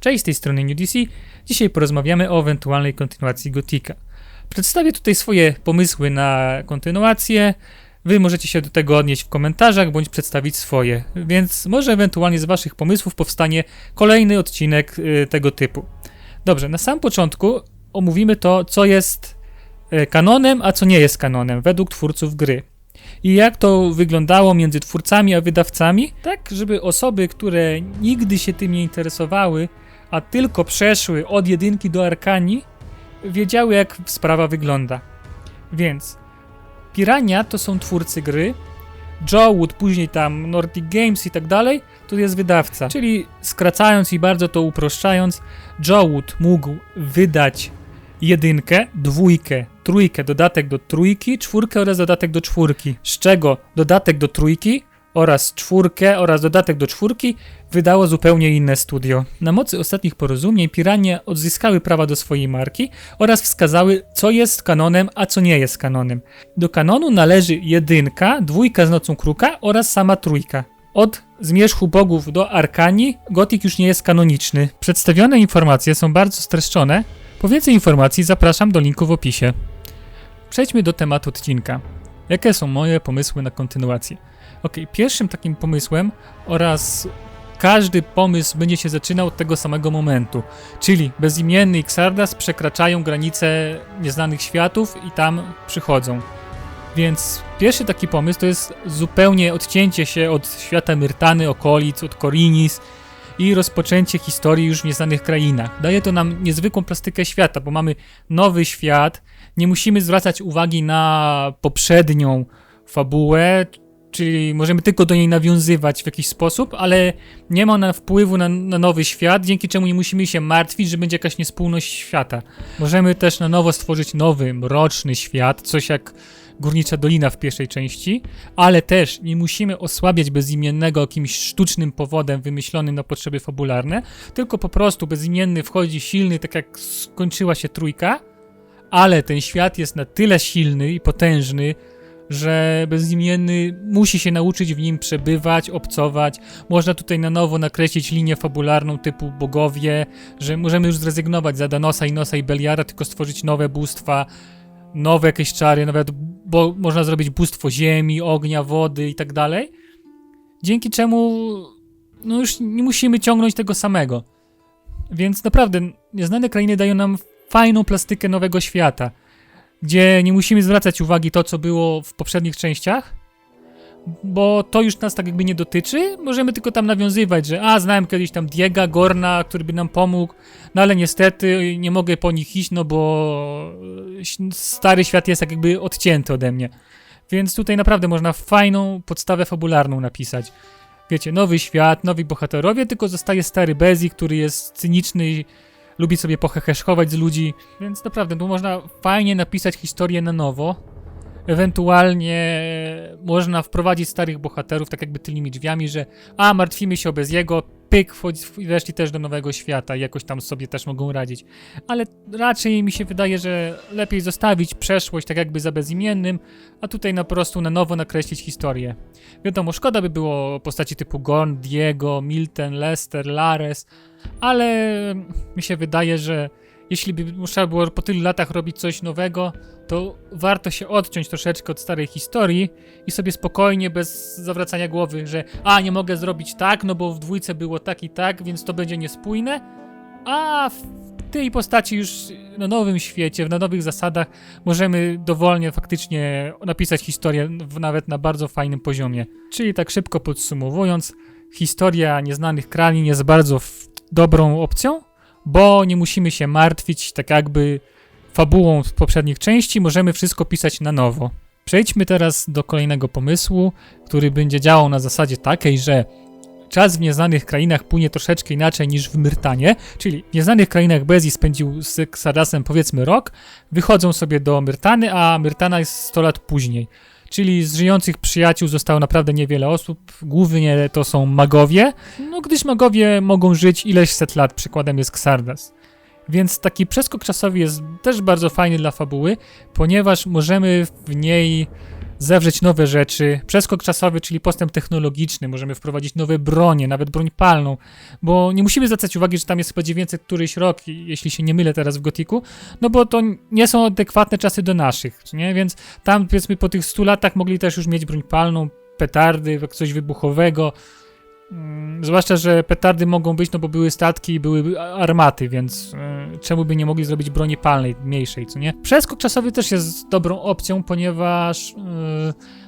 Cześć, z tej strony New DC. Dzisiaj porozmawiamy o ewentualnej kontynuacji Gotika. Przedstawię tutaj swoje pomysły na kontynuację. Wy możecie się do tego odnieść w komentarzach bądź przedstawić swoje, więc może ewentualnie z waszych pomysłów powstanie kolejny odcinek y, tego typu. Dobrze, na sam początku omówimy to, co jest y, kanonem, a co nie jest kanonem według twórców gry. I jak to wyglądało między twórcami a wydawcami, tak żeby osoby, które nigdy się tym nie interesowały, a tylko przeszły od jedynki do arkani, wiedziały jak sprawa wygląda. Więc Pirania to są twórcy gry, Joe Wood, później tam Nordic Games i tak dalej, to jest wydawca. Czyli skracając i bardzo to uproszczając, Joe Wood mógł wydać jedynkę, dwójkę, trójkę, dodatek do trójki, czwórkę oraz dodatek do czwórki. Z czego dodatek do trójki oraz czwórkę oraz dodatek do czwórki wydało zupełnie inne studio. Na mocy ostatnich porozumień Piranie odzyskały prawa do swojej marki oraz wskazały, co jest kanonem, a co nie jest kanonem. Do kanonu należy jedynka, dwójka z Nocą Kruka oraz sama trójka. Od Zmierzchu Bogów do Arkanii Gotik już nie jest kanoniczny. Przedstawione informacje są bardzo streszczone. Po więcej informacji zapraszam do linku w opisie. Przejdźmy do tematu odcinka. Jakie są moje pomysły na kontynuację? Ok, pierwszym takim pomysłem oraz każdy pomysł będzie się zaczynał od tego samego momentu, czyli bezimienny i Xardas przekraczają granice nieznanych światów i tam przychodzą. Więc pierwszy taki pomysł to jest zupełnie odcięcie się od świata Myrtany, okolic, od Korinis i rozpoczęcie historii już w nieznanych krainach. Daje to nam niezwykłą plastykę świata, bo mamy nowy świat, nie musimy zwracać uwagi na poprzednią fabułę, czyli możemy tylko do niej nawiązywać w jakiś sposób, ale nie ma ona wpływu na, na, nowy świat, dzięki czemu nie musimy się martwić, że będzie jakaś niespójność świata. Możemy też na nowo stworzyć nowy, mroczny świat, coś jak Górnicza Dolina w pierwszej części, ale też nie musimy osłabiać bezimiennego jakimś sztucznym powodem wymyślonym na potrzeby fabularne, tylko po prostu bezimienny wchodzi silny, tak jak skończyła się trójka, ale ten świat jest na tyle silny i potężny, że bezimienny musi się nauczyć w nim przebywać, obcować. Można tutaj na nowo nakreślić linię fabularną typu bogowie, że możemy już zrezygnować z Adanosa, Inosa i Beliara, tylko stworzyć nowe bóstwa, nowe jakieś czary, nawet bo można zrobić bóstwo ziemi, ognia, wody i tak dalej. Dzięki czemu no już nie musimy ciągnąć tego samego. Więc naprawdę nieznane krainy dają nam fajną plastykę nowego świata gdzie nie musimy zwracać uwagi to, co było w poprzednich częściach, bo to już nas tak jakby nie dotyczy. Możemy tylko tam nawiązywać, że a, znałem kiedyś tam Diega, Gorna, który by nam pomógł, no ale niestety nie mogę po nich iść, no bo stary świat jest tak jakby odcięty ode mnie. Więc tutaj naprawdę można fajną podstawę fabularną napisać. Wiecie, nowy świat, nowi bohaterowie, tylko zostaje stary Bezi, który jest cyniczny lubi sobie poheheszkować z ludzi, więc naprawdę tu można fajnie napisać historię na nowo. Ewentualnie można wprowadzić starych bohaterów tak jakby tylnymi drzwiami, że a, martwimy się o jego, pyk, weszli też do nowego świata i jakoś tam sobie też mogą radzić. Ale raczej mi się wydaje, że lepiej zostawić przeszłość tak jakby za bezimiennym, a tutaj na prostu na nowo nakreślić historię. Wiadomo, szkoda by było postaci typu Gorn, Diego, Milton, Lester, Lares, ale mi się wydaje, że jeśli by trzeba było po tylu latach robić coś nowego, to warto się odciąć troszeczkę od starej historii i sobie spokojnie, bez zawracania głowy, że a, nie mogę zrobić tak, no bo w dwójce było tak i tak, więc to będzie niespójne, a w tej postaci już na nowym świecie, na nowych zasadach możemy dowolnie faktycznie napisać historię nawet na bardzo fajnym poziomie. Czyli tak szybko podsumowując, historia Nieznanych Kranin jest bardzo dobrą opcją, bo nie musimy się martwić tak jakby fabułą z poprzednich części, możemy wszystko pisać na nowo. Przejdźmy teraz do kolejnego pomysłu, który będzie działał na zasadzie takiej, że czas w nieznanych krainach płynie troszeczkę inaczej niż w Myrtanie, czyli w nieznanych krainach Bezi spędził z Xardasem powiedzmy rok, wychodzą sobie do Myrtany, a Myrtana jest 100 lat później. Czyli z żyjących przyjaciół zostało naprawdę niewiele osób, głównie to są magowie, no gdyż magowie mogą żyć ileś set lat, przykładem jest Xardas. Więc taki przeskok czasowy jest też bardzo fajny dla fabuły, ponieważ możemy w niej zawrzeć nowe rzeczy, przeskok czasowy, czyli postęp technologiczny, możemy wprowadzić nowe bronie, nawet broń palną, bo nie musimy zwracać uwagi, że tam jest chyba 900 któryś rok, jeśli się nie mylę teraz w Gotiku, no bo to nie są adekwatne czasy do naszych, nie? Więc tam powiedzmy po tych 100 latach mogli też już mieć broń palną, petardy, coś wybuchowego, Zwłaszcza, że petardy mogą być, no bo były statki i były armaty, więc y, czemu by nie mogli zrobić broni palnej, mniejszej, co nie? Przeskok czasowy też jest dobrą opcją, ponieważ y,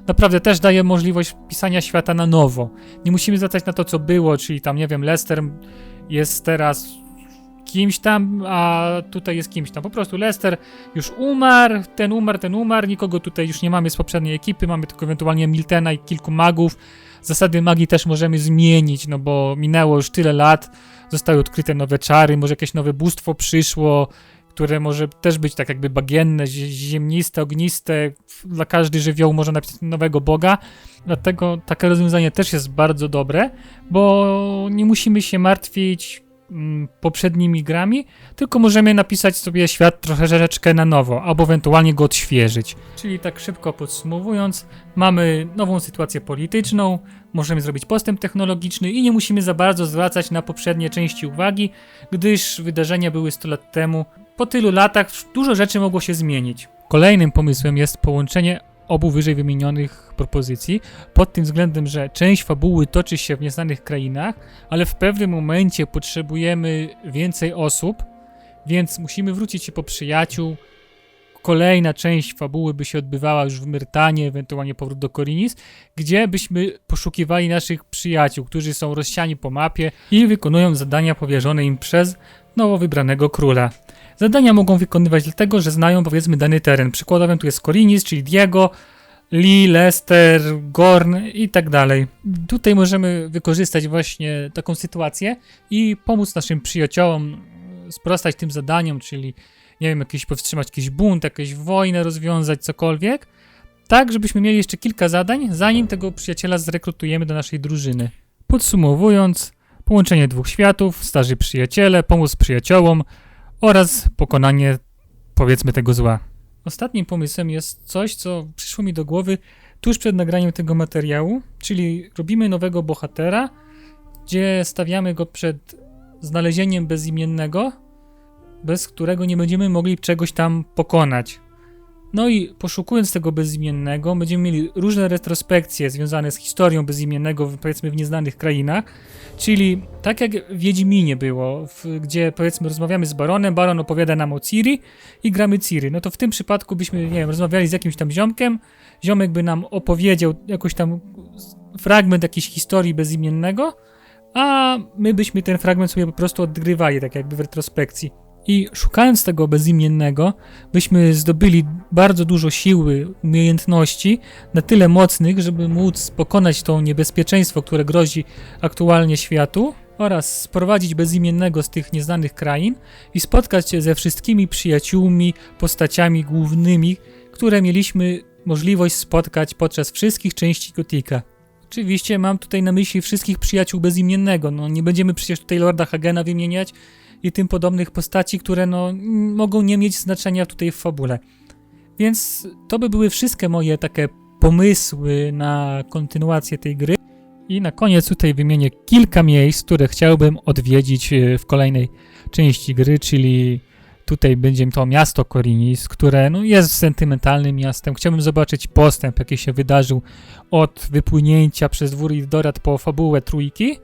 naprawdę też daje możliwość pisania świata na nowo. Nie musimy zwracać na to, co było, czyli tam, nie wiem, Lester jest teraz kimś tam, a tutaj jest kimś tam. Po prostu Lester już umarł, ten umarł, ten umarł, nikogo tutaj już nie mamy z poprzedniej ekipy, mamy tylko ewentualnie Miltena i kilku magów. Zasady magii też możemy zmienić, no bo minęło już tyle lat, zostały odkryte nowe czary, może jakieś nowe bóstwo przyszło, które może też być tak jakby bagienne, ziemniste, ogniste. Dla każdy żywioł można napisać nowego boga. Dlatego takie rozwiązanie też jest bardzo dobre, bo nie musimy się martwić poprzednimi grami, tylko możemy napisać sobie świat troszeczkę na nowo, albo ewentualnie go odświeżyć. Czyli tak szybko podsumowując, mamy nową sytuację polityczną, możemy zrobić postęp technologiczny i nie musimy za bardzo zwracać na poprzednie części uwagi, gdyż wydarzenia były 100 lat temu. Po tylu latach dużo rzeczy mogło się zmienić. Kolejnym pomysłem jest połączenie obu wyżej wymienionych propozycji, pod tym względem, że część fabuły toczy się w nieznanych krainach, ale w pewnym momencie potrzebujemy więcej osób, więc musimy wrócić się po przyjaciół. Kolejna część fabuły by się odbywała już w Myrtanie, ewentualnie powrót do Korinis, gdzie byśmy poszukiwali naszych przyjaciół, którzy są rozsiani po mapie i wykonują zadania powierzone im przez nowo wybranego króla. Zadania mogą wykonywać dlatego, że znają powiedzmy dany teren. Przykładowym tu jest Korinis, czyli Diego, Lee, Lester, Gorn i tak dalej. Tutaj możemy wykorzystać właśnie taką sytuację i pomóc naszym przyjaciołom sprostać tym zadaniom, czyli nie wiem, jakiś powstrzymać jakiś bunt, jakąś wojnę rozwiązać, cokolwiek. Tak, żebyśmy mieli jeszcze kilka zadań, zanim tego przyjaciela zrekrutujemy do naszej drużyny. Podsumowując, połączenie dwóch światów, starzy przyjaciele, pomóc przyjaciołom oraz pokonanie, powiedzmy, tego zła. Ostatnim pomysłem jest coś, co przyszło mi do głowy tuż przed nagraniem tego materiału, czyli robimy nowego bohatera, gdzie stawiamy go przed znalezieniem bezimiennego, bez którego nie będziemy mogli czegoś tam pokonać. No i poszukując tego bezimiennego, będziemy mieli różne retrospekcje związane z historią bezimiennego, powiedzmy w nieznanych krainach. Czyli tak jak w Wiedźminie było, w, gdzie powiedzmy rozmawiamy z baronem, baron opowiada nam o Ciri i gramy Ciri. No to w tym przypadku byśmy, nie wiem, rozmawiali z jakimś tam ziomkiem, ziomek by nam opowiedział jakoś tam fragment jakiejś historii bezimiennego, a my byśmy ten fragment sobie po prostu odgrywali, tak jakby w retrospekcji. I szukając tego bezimiennego, byśmy zdobyli bardzo dużo siły, umiejętności, na tyle mocnych, żeby móc pokonać to niebezpieczeństwo, które grozi aktualnie światu, oraz sprowadzić bezimiennego z tych nieznanych krain i spotkać się ze wszystkimi przyjaciółmi, postaciami głównymi, które mieliśmy możliwość spotkać podczas wszystkich części Gotika. Oczywiście mam tutaj na myśli wszystkich przyjaciół bezimiennego. No nie będziemy przecież tutaj Lorda Hagena wymieniać, i tym podobnych postaci, które no, mogą nie mieć znaczenia tutaj w fabule. Więc to by były wszystkie moje takie pomysły na kontynuację tej gry. I na koniec tutaj wymienię kilka miejsc, które chciałbym odwiedzić e, w kolejnej części gry, czyli tutaj będzie to miasto Korinis, które no, jest sentymentalnym miastem. Chciałbym zobaczyć postęp, jaki się wydarzył od wypłynięcia przez dwór Dorad po fabułę trójki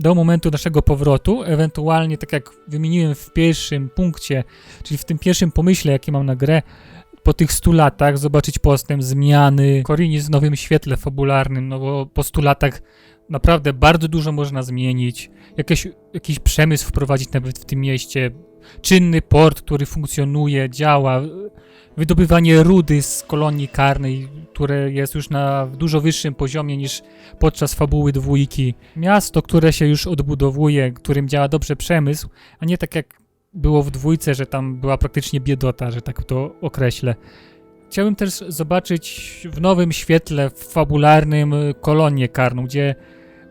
do momentu naszego powrotu, ewentualnie tak jak wymieniłem w pierwszym punkcie, czyli w tym pierwszym pomyśle, jaki mam na grę, po tych 100 latach zobaczyć postęp, zmiany, Korinis w nowym świetle fabularnym, no bo po 100 latach naprawdę bardzo dużo można zmienić, Jakieś, jakiś przemysł wprowadzić nawet w tym mieście, czynny port, który funkcjonuje, działa, wydobywanie rudy z kolonii karnej, które jest już na dużo wyższym poziomie niż podczas fabuły dwójki. Miasto, które się już odbudowuje, którym działa dobrze przemysł, a nie tak jak było w dwójce, że tam była praktycznie biedota, że tak to określę. Chciałbym też zobaczyć w nowym świetle fabularnym kolonię karną, gdzie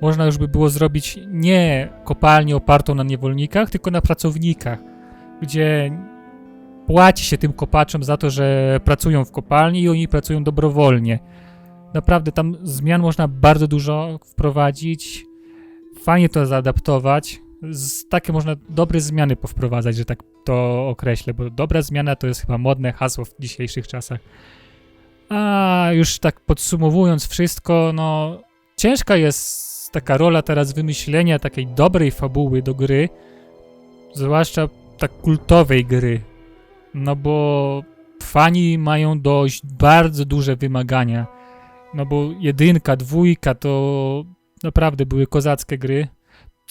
można już by było zrobić nie kopalnię opartą na niewolnikach, tylko na pracownikach, gdzie płaci się tym kopaczom za to, że pracują w kopalni i oni pracują dobrowolnie. Naprawdę tam zmian można bardzo dużo wprowadzić. Fajnie to zaadaptować. Z, takie można dobre zmiany powprowadzać, że tak to określę, bo dobra zmiana to jest chyba modne hasło w dzisiejszych czasach. A już tak podsumowując wszystko, no ciężka jest taka rola teraz wymyślenia takiej dobrej fabuły do gry, zwłaszcza tak kultowej gry. No bo fani mają dość bardzo duże wymagania. No bo jedynka, dwójka to naprawdę były kozackie gry.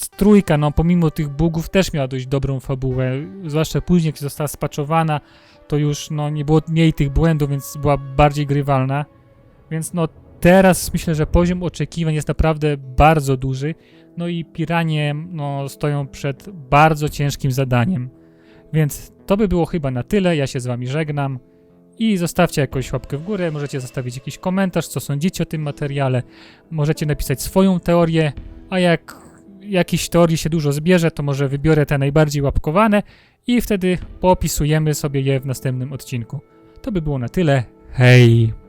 Trójka, no pomimo tych bugów też miała dość dobrą fabułę, zwłaszcza później, jak została spaczowana, to już no, nie było mniej tych błędów, więc była bardziej grywalna. Więc no teraz myślę, że poziom oczekiwań jest naprawdę bardzo duży. No i piranie no, stoją przed bardzo ciężkim zadaniem. Więc to by było chyba na tyle. Ja się z wami żegnam. I zostawcie jakąś łapkę w górę, możecie zostawić jakiś komentarz, co sądzicie o tym materiale. Możecie napisać swoją teorię, a jak jakiejś teorii się dużo zbierze, to może wybiorę te najbardziej łapkowane i wtedy poopisujemy sobie je w następnym odcinku. To by było na tyle. Hej!